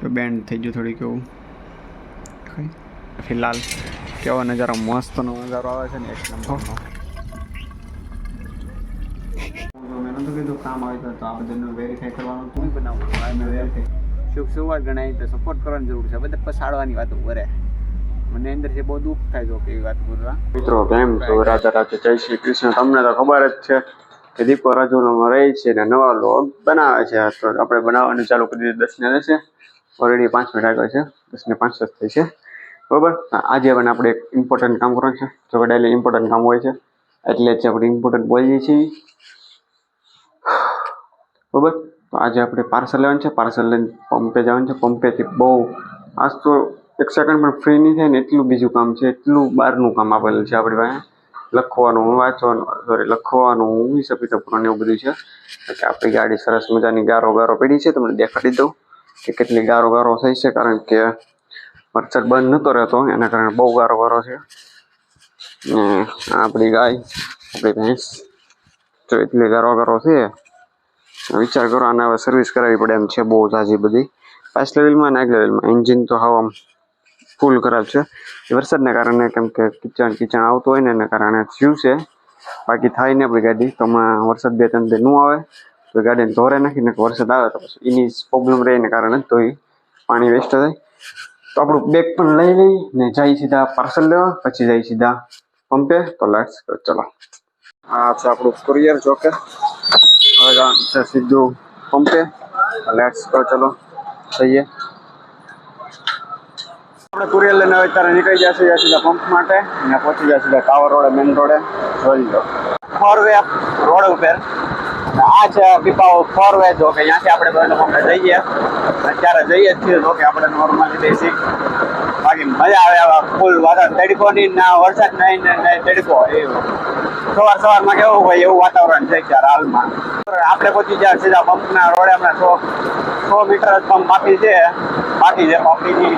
તો બેન્ડ થઈ ગયું થોડીક એવું. ફિલહાલ કેવો નજારો મસ્તનો નજારો આવે છે ને એક નંબરનો મેં નતું કીધું કામ આવે તો આ બધાનું વેરીફાઈ કરવાનું તું બનાવું વેરીફાઈ શુભ સુવાત ગણાય તો સપોર્ટ કરવાની જરૂર છે. બધા પસાડવાની વાતો કરે. મને અંદરથી બહુ દુઃખ થાય છે કે વાત બોલવા. મિત્રો કેમ છો? રાધા રાધે જય શ્રી કૃષ્ણ. તમને તો ખબર જ છે કે દીપો રાજુલામાં રહે છે ને નવા લોગ બનાવે છે. તો આપણે બનાવવાનું ચાલુ કરી દીધું દસ ને દસે. ઓલરેડી પાંચ મિનિટ આગળ છે. દસ ને પાંચ જ થઈ છે. બરોબર? આજે પણ આપણે એક ઇમ્પોર્ટન્ટ કામ કરવાનું છે. જો કે ડેલી ઇમ્પોર્ટન્ટ કામ હોય છે. એટલે જ આપણે ઇમ્પોર્ટન્ટ બોલીએ છીએ. બરોબર? તો આજે આપણે પાર્સલ લેવાનું છે. પાર્સલ લઈને પંપે જવાનું છે. પંપેથી બહુ આજ તો એક સેકન્ડ પણ ફ્રી નહીં થાય ને એટલું બીજું કામ છે. એટલું બહારનું કામ આપેલું છે આપણી પાસે. લખવાનું, વાંચવાનું સોરી લખવાનું કિતાબ કરવાનું એવું બધું છે. એટલે આપણી ગાડી સરસ મજાની ગારો ગારો પડી છે. તમને દેખાડી દઉં. કે કેટલી ગારો ગારો થઈ છે, કારણ કે વરસાદ બંધ નહોતો રહેતો, એના કારણે બહુ ગારો ગારો છે. ને આપણી ગાય, આપણી ભેંસ, તો એટલી ગારો ગારો છે. વિચાર કરો, આને હવે સર્વિસ કરાવવી પડે એમ છે, બહુ ઝાઝી બધી. ફાસ્ટ લેવલમાં ને લેવલમાં એન્જિન તો હવા ફૂલ ખરાબ છે. વરસાદને કારણે કેમ કે કિચન કિચન આવતું હોય ને, એના કારણે થયું છે. બાકી થાય ને આપણી ગાડી, તો હમણાં વરસાદ બે ત્રણ દી ન આવે. તો ગાડીને ધોરે નાખીને વરસાદ આવે તો પછી એની પ્રોબ્લેમ રહે એના કારણે તો એ પાણી વેસ્ટ થાય. તો આપણું બેગ પણ લઈ લઈ ને જાય સીધા પાર્સલ લેવા, પછી જાય સીધા પંપે તો લેટ્સ ચલો. આ છે આપણું કુરિયર જોકે. હવે સીધું પંપે લેટ્સ ગો ચલો. જઈએ. આપણે કુરિયર લઈને હવે અત્યારે નીકળી જશે જ્યાં સીધા પંપ માટે. અને પહોંચી જશે ટાવર રોડે મેન રોડે. જોઈ લો. ફોર વે રોડ ઉપર. આ છે પીપાઓ ફોર વે જો કે ત્યાંથી આપણે બંને પંપે જઈએ. અત્યારે જઈએ જ છીએ જો કે આપણે નોર્મલી બેસી બાકી મજા આવે આવા ફૂલ વાતાવરણ તડકો નહીં ના વરસાદ નહીં ને તડકો. એવું. સવાર સવારમાં કેવું હોય એવું વાતાવરણ છે અત્યારે હાલમાં. આપણે પછી જ્યાં સીધા પંપના રોડે હમણાં સો સો મીટર જ પંપ બાકી છે. બાકી છે પંપની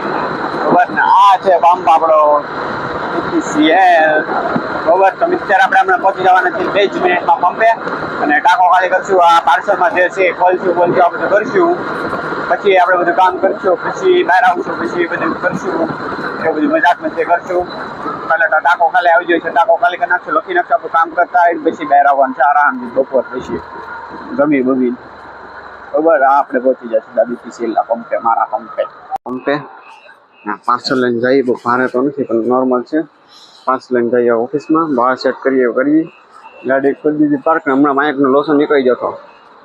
ખબર ને આ છે પંપ આપણો સીએલ બરોબર તો મિક્સર આપણે હમણાં પહોંચી જવાના છે બે જ મિનિટમાં પંપે. અને ટાંકો ખાલી કરશું, આ પાર્સલમાં જે છે ખોલશું ખોલશું, આ બધું પછી આપણે બધું કામ કરશું, પછી બહાર આવશું, પછી બધું કરશું. એ બધી મજાક મસ્તી કરશું. પહેલા તો ટાંકો ખાલી આવી જાય છે, ટાંકો ખાલી કરી લખી નાખશું આપણું કામ કરતા હોય પછી બહાર આવવાનું છે, આરામથી બપોર પછી ગમી બમી બરોબર આપણે પહોંચી જશું દાદીથી છેલ્લા પંપે, મારા પંપે. પંપે? પાર્સલ લઈને જઈએ, બહુ ભારે તો નથી, પણ નોર્મલ છે. પાર્સલ લઈને જઈએ ઓફિસમાં બહાર સેટ કરીએ કરીએ. ગાડી કરી દીધી પાર્ક હમણાં માઇકનો લોસો નીકળી જતો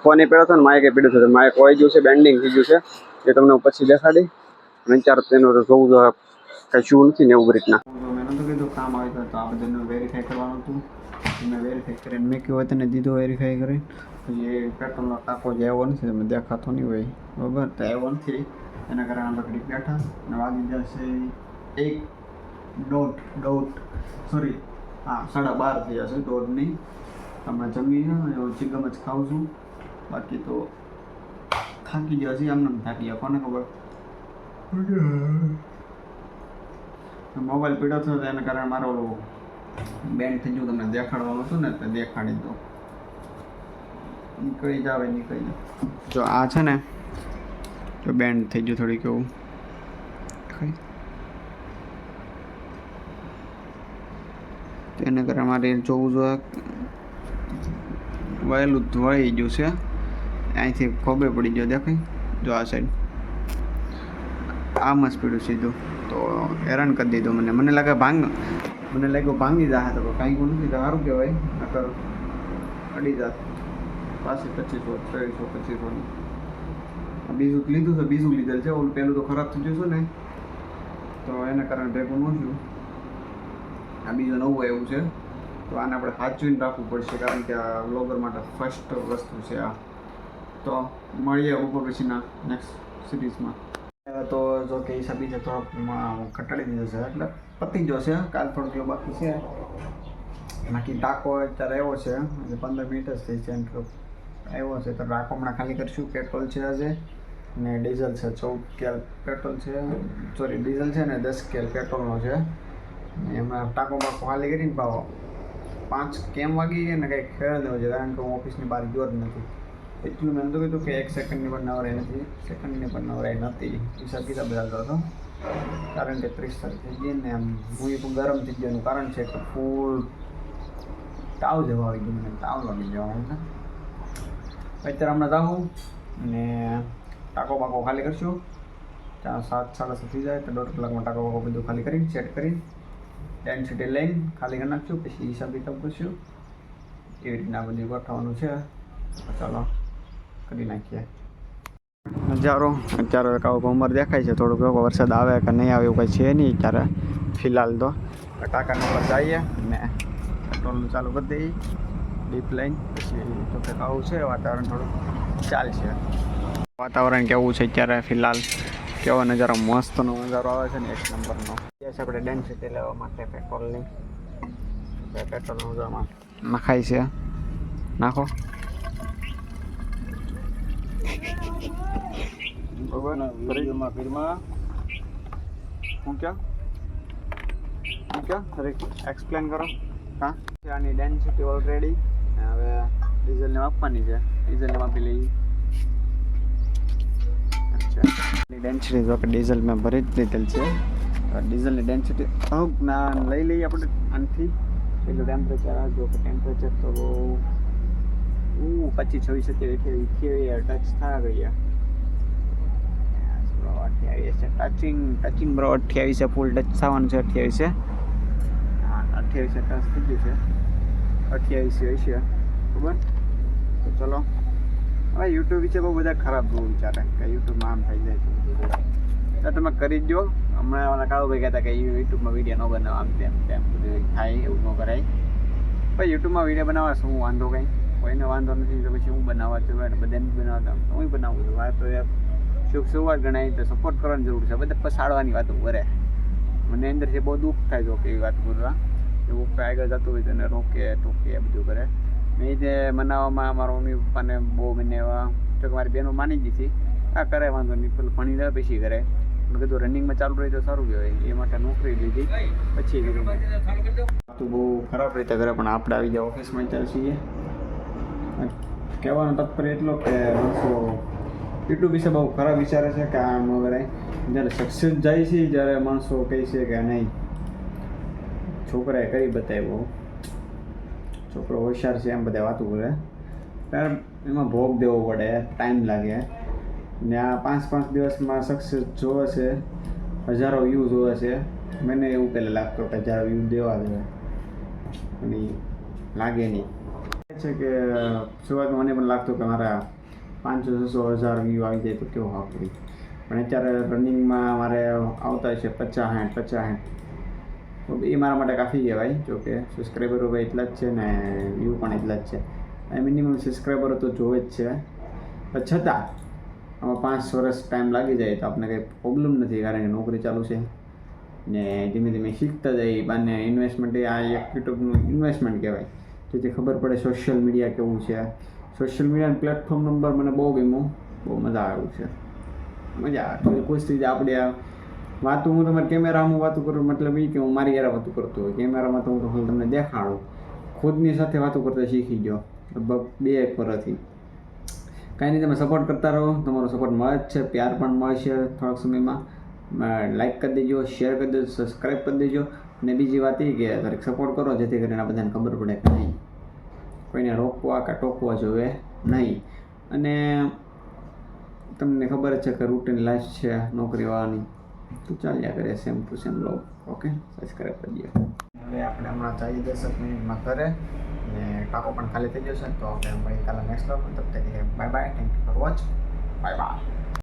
ફોન પડ્યો હતો ને માઇકે પીડ્યો હતો માઇક હોય ગયું છે બેન્ડિંગ થઈ ગયું છે. એ તમને હું પછી દેખાડી. અને ચાર તેનું જોવું જોઈએ કઈ શું નથી ને, એવું રીતના. કામ આવે તો આ બધાનું વેરીફાઈ કરવાનું હતું. મેં વેરીફાઈ કરીને મેં કહ્યું હોય તેને દીધો વેરીફાઈ કરીને પછી એ પેટ્રોલનો ટાંકો જે આવ્યો નથી તમે દેખાતો નહીં હોય બરાબર? તો આવ્યો નથી. એના કારણે લકડી બેઠા અને વાગી જશે એક દોઢ દોઢ સોરી હા સાડા બાર થઈ જશે દોઢ નહીં હમણાં જમી હું ચિકમ જ ખાઉં છું. બાકી તો થાકી ગયા છે આમને થાકી ગયા કોને ખબર? મોબાઈલ પીડો થયો એના કારણે મારો બેન્ડ થઈ ગયું, તમને દેખાડવાનું હતું ને દેખાડી દો. નીકળી જાવે નીકળી જાવ. જો આ છે ને, તો બેન્ડ થઈ ગયું થોડીક એવું. એને કારણે મારે જોવું જોઈએ. વળેલું વળી ગયું છે. અહીંથી ખોબે પડી ગયો, દેખાય? જો આ સાઈડ આમ સ્પીડ સીધું. તો હેરાન કરી દીધું મને. મને લાગે ભાંગ મને લાગ્યું ભાંગી જાહે તો કાંઈ નથી. તો સારું કહેવાય. નકર અડી જાત. પાસે પચીસો, ત્રેવીસો પચીસોની બીજું લીધું છે, બીજું લીધેલ છે. ઓલું પહેલું તો ખરાબ થઈ છે ને. તો એના કારણે ભેગું ન થયું. આ બીજું નવું એવું છે. તો આને આપણે સાચવીને રાખવું પડશે, કારણ કે આ વ્લોગર માટે ફર્સ્ટ વસ્તુ છે આ. તો મળીએ ઉપર પછીના નેક્સ્ટ સિરીઝમાં તો જો કે હિસાબી છે થોડોક ઘટાડી દીધો છે. એટલે પતી ગયો છે. કાલ થોડુંક એવું બાકી છે. બાકી ટાંકો અત્યારે આવ્યો છે. પંદર મિનિટ જ થઈ છે એમ આવ્યો છે તો ટાંકો હમણાં ખાલી કરીશું. પેટ્રોલ છે આજે ને ડીઝલ છે. ચૌદ કેલ પેટ્રોલ છે. સોરી, ડીઝલ છે ને દસ કેલ પેટ્રોલનો છે. એમાં ટાંકો બાકો ખાલી કરીને પાવો પાંચ કેમ વાગી ને કંઈક ખેડ દેવો છે, કારણ કે હું ઓફિસની બહાર ગયો જ નથી. એટલું મેં તો કીધું કે એક સેકન્ડની પણ નવરાઈ નથી. સેકન્ડની પણ નવરાઈ નથી. હિસાબ કિતાબ ચાલતો હતો કારણ કે ત્રીસ તારીખ થઈ ગઈ ને આમ મૂવી પણ ગરમ થઈ ગયાનું કારણ છે કે ફૂલ તાવ જવા આવી ગયું મને. તાવ લાગી જવાનું અત્યારે હમણાં જાઉં અને ટાંકો બાકો ખાલી કરશું. ત્યાં સાત, સાડા સાત થઈ જાય તો દોઢ કલાકમાં ટાંકો બાકો બધું ખાલી કરી સેટ કરી ડેન્સિટી લઈને ખાલી કરી નાખશું. પછી હિસાબ કિતાબ કરશું. એવી રીતના બધું ગોઠવવાનું છે. ચાલો. કરી નાખીએ. નજારો, અત્યારે એક આવો ભમર દેખાય છે, થોડુંક એવો વરસાદ આવે કે નહીં આવે એવું કંઈ છે નહીં અત્યારે, ફિલહાલ તો. ટાંકા નંબર જઈએ ને પેટ્રોલનું ચાલુ કરી દઈએ. ડીપ લાઈન, પછી તો કંઈક આવું છે, વાતાવરણ થોડું ચાલશે. વાતાવરણ કેવું છે અત્યારે ફિલહાલ? કેવો નજારો? મસ્તનો નજારો આવે છે ને એક નંબરનો. છે આપણે ડેન્સિટી લેવા માટે પેટ્રોલની. જો આમાં નખાય છે. નાખો. વિડીયોમાં ફિલ્મમાં હું ક્યાં? હું ક્યાં? અરે એક્સપ્લેન કરો. હા? આની ડેન્સિટી ઓલરેડી હવે ડીઝલને માપવાની છે. ડીઝલને માપી લઈએ. ડેન્સિટી જો કે ડીઝલ મેં ભરી જ લીધેલ છે. ડીઝલની ડેન્સિટી અમુક ના લઈ લઈએ આપણે આનાથી. પેલું ટેમ્પરેચર જો ટેમ્પરેચર તો બહુ ઉ પચીસ છવ્વીસ સત્યાવીસ અઠ્યાવીસ ટચ થયા ગયા અઠ્યાવીસ છે. ટચિંગ ટચિંગ બ્રો અઠ્યાવીસ છે. ફૂલ ટચ થવાનું છે, અઠ્યાવીસ છે. અઠ્યાવીસ ટચ થઈ ગયું છે. અઠ્યાવીસ હશે બરાબર? તો ચલો. હવે યુટ્યુબ વિશે બહુ બધા ખરાબ બહુ વિચારે કે યુટ્યુબમાં આમ થઈ જાય. તો તમે કરી જો હમણાં ઓલા કાળુ ભાઈ કહેતા કે યુટ્યુબમાં વીડિયો ન બનાવો. આમ તેમ તેમ, બધું થાય, એવું ન કરાય. ભાઈ યુટ્યુબમાં વીડિયો બનાવવા શું વાંધો કંઈ? કોઈને વાંધો નથી, તો પછી હું બનાવવા છું બધાને બનાવતા બનાવતા હું બનાવું છું. વાત તો યાર શુભ શરૂઆત ગણાય, તો સપોર્ટ કરવાની જરૂર છે. બધા પસાડવાની વાતો કરે. મને અંદર છે બહુ દુઃખ થાય છે કે એવી વાત બોલવા એવું કે આગળ જતું હોય તો એને રોકે, ટોકે એ બધું કરે. મેં જે મનાવવામાં મારા મમ્મી પપ્પાને બહુ મને એવા તો મારી બહેનો માની ગઈ હતી, આ કરે, વાંધો નહીં, પેલું ભણી લે, પછી કરે. મેં કીધું રનિંગમાં ચાલુ રહી તો સારું કહેવાય. એ માટે નોકરી લીધી, પછી કીધું તો બહુ ખરાબ રીતે કરે, પણ આપણે આવી જાય ઓફિસમાં ચાલ કહેવાનો તાત્પર્ય એટલો કે માણસો યુટ્યુબ વિશે બહુ ખરાબ વિચારે છે કે આમ વગેરે. જ્યારે સક્સેસ જાય છે, જ્યારે માણસો કહે છે કે નહીં. છોકરાએ કરી બતાવ્યો. છોકરો હોશિયાર છે, એમ બધા વાતો કરે ત્યારે એમાં ભોગ દેવો પડે ટાઈમ લાગે. ને આ પાંચ પાંચ દિવસમાં સક્સેસ જોવે છે, હજારો વ્યૂ જોવે છે. મને એવું પહેલાં લાગતો કે હજારો વ્યૂ દેવા જોઈએ અને લાગે નહીં. છે કે શરૂઆતમાં મને પણ લાગતું કે મારા પાંચસો છસો હજાર વ્યૂ આવી જાય તો કેવું સારું પણ અત્યારે રનિંગમાં મારે આવતા છે પચાસ સાઠ પચાસ સાઠ તો એ મારા માટે કાફી કહેવાય જો કે સબસ્ક્રાઈબરો ભાઈ એટલા જ છે ને વ્યૂ પણ એટલા જ છે. મિનિમમ સબસ્ક્રાઈબરો તો જોવે જ છે. પણ છતાં આમાં પાંચ વર્ષ ટાઈમ લાગી જાય તો આપણે કંઈ પ્રોબ્લેમ નથી કારણ કે નોકરી ચાલુ છે. ને ધીમે ધીમે શીખતા જાય. અને ઇન્વેસ્ટમેન્ટ આ એક યુટ્યુબનું ઇન્વેસ્ટમેન્ટ કહેવાય. જેથી ખબર પડે સોશિયલ મીડિયા કેવું છે. સોશિયલ મીડિયાનું પ્લેટફોર્મ નંબર મને બહુ ગમ્યું. બહુ મજા આવ્યું છે. મજા આવે. કોઈ સ્થિતિ આપણે આ વાતું, હું તમારે કેમેરામાં વાતું કરું, મતલબ એ કે હું મારી યાર વાતું કરતો હોય. કેમેરામાં તો હું તો તમને દેખાડું. ખુદની સાથે વાતો કરતા શીખી ગયો. લગભગ બે એક વર્ષથી કાંઈ નહીં, તમે સપોર્ટ કરતા રહો. તમારો સપોર્ટ મળે જ છે. પ્યાર પણ મળશે થોડાક સમયમાં. લાઇક કરી દેજો શેર કરી દેજો સબસ્ક્રાઈબ કરી દેજો. અને બીજી વાત એ કે દરેક સપોર્ટ કરો, જેથી કરીને આ બધાને ખબર પડે કે કોઈને રોકવા કે ટોકવા જોઈએ નહીં. અને તમને ખબર છે કે રૂટીન લાઈફ છે નોકરીવાળાની. તો ચાલ્યા કરે સેમ ટુ સેમ લો ઓકે સબસ્ક્રાઈબ કરી દો. હવે આપણે હમણાં ચાલી દસક મિનિટમાં કરે અને ટાંકો પણ ખાલી થઈ જશે તો આપણે ભાઈ કાલે નેક્સ્ટ લો તબ તક bye bye thank you for watch bye bye